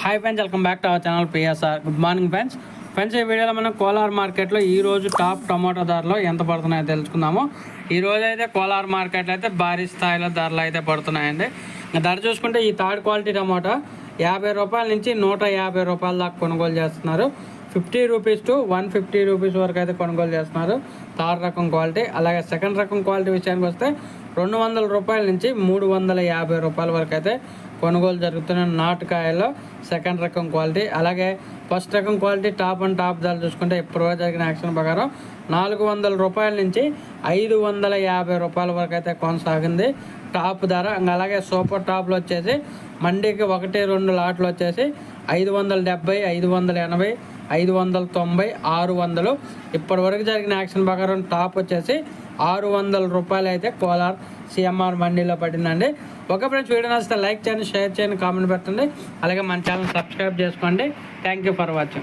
Hi friends welcome back to our channel PSR good morning friends friends ఈ వీడియోలో మనం కోలార్ మార్కెట్లో ఈరోజు టాప్ టమాటో ధరలు ఎంత పడుతున్నాయో తెలుసుకుందాము. ఈ అయితే కోలార్ మార్కెట్లో అయితే భారీ స్థాయిలో ధరలు అయితే పడుతున్నాయండి. ధర చూసుకుంటే ఈ థర్డ్ క్వాలిటీ టమాటా యాభై రూపాయల నుంచి నూట యాభై రూపాయల దాకా కొనుగోలు చేస్తున్నారు. Fifty rupees to one fifty rupees వరకు అయితే కొనుగోలు చేస్తున్నారు. థర్డ్ రకం క్వాలిటీ అలాగే సెకండ్ రకం క్వాలిటీ విషయానికి వస్తే రెండు వందల రూపాయల నుంచి మూడు వందల యాభై రూపాయల వరకు అయితే కొనుగోలు జరుగుతున్న నాటుకాయల్లో సెకండ్ రకం క్వాలిటీ. అలాగే ఫస్ట్ రకం క్వాలిటీ టాప్ అండ్ టాప్ ధరలు చూసుకుంటే ఇప్పటివరకు జరిగిన యాక్షన్ ప్రకారం నాలుగు వందల రూపాయల నుంచి ఐదు వందల యాభై రూపాయల వరకు అయితే కొనసాగింది టాప్ ధర. అలాగే సూపర్ టాప్లు వచ్చేసి మండీకి ఒకటి రెండు లాట్లు వచ్చేసి ఐదు వందల డెబ్బై ఐదు వందల ఎనభై ఐదు వందల తొంభై ఆరు వందలు. ఇప్పటి వరకు జరిగిన యాక్షన్ ప్రకారం టాప్ వచ్చేసి ఆరు వందల రూపాయలు అయితే కోలార్ సిఎంఆర్ మండీలో పడిందండి. ఒక ఫ్రెండ్స్ వీడియో నచ్చితే లైక్ చేయండి షేర్ చేయండి కామెంట్ పెట్టండి. అలాగే మన ఛానల్ సబ్స్క్రైబ్ చేసుకోండి. Thank you for watching